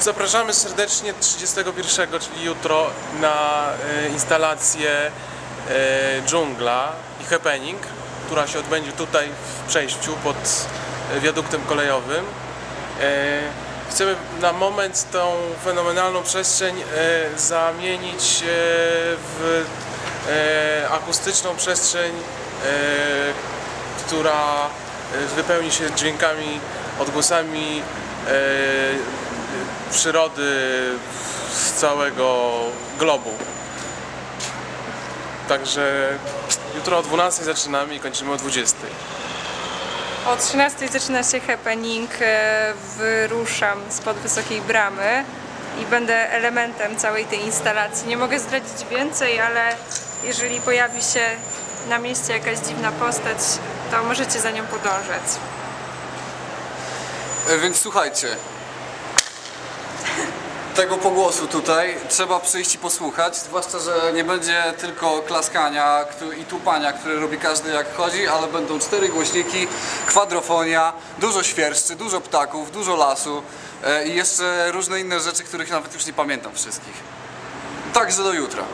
Zapraszamy serdecznie 31, czyli jutro, na e, instalację e, Dżungla i Happening, która się odbędzie tutaj w przejściu pod e, wiaduktem kolejowym. Chcemy na moment tą fenomenalną przestrzeń zamienić w akustyczną przestrzeń, która wypełni się dźwiękami, odgłosami przyrody z całego globu. Także jutro o 12 zaczynamy i kończymy o 20. O 13 zaczyna się happening, e, wyruszam spod Wysokiej Bramy i będę elementem całej tej instalacji. Nie mogę zdradzić więcej, ale jeżeli pojawi się na mieście jakaś dziwna postać, to możecie za nią podążać. E, Więc słuchajcie. Tego pogłosu tutaj trzeba przyjść i posłuchać, zwłaszcza, że nie będzie tylko klaskania i tupania, które robi każdy jak chodzi, ale będą cztery głośniki, kwadrofonia, dużo świerszczy, dużo ptaków, dużo lasu e, i jeszcze różne inne rzeczy, których nawet już nie pamiętam wszystkich. Także do jutra.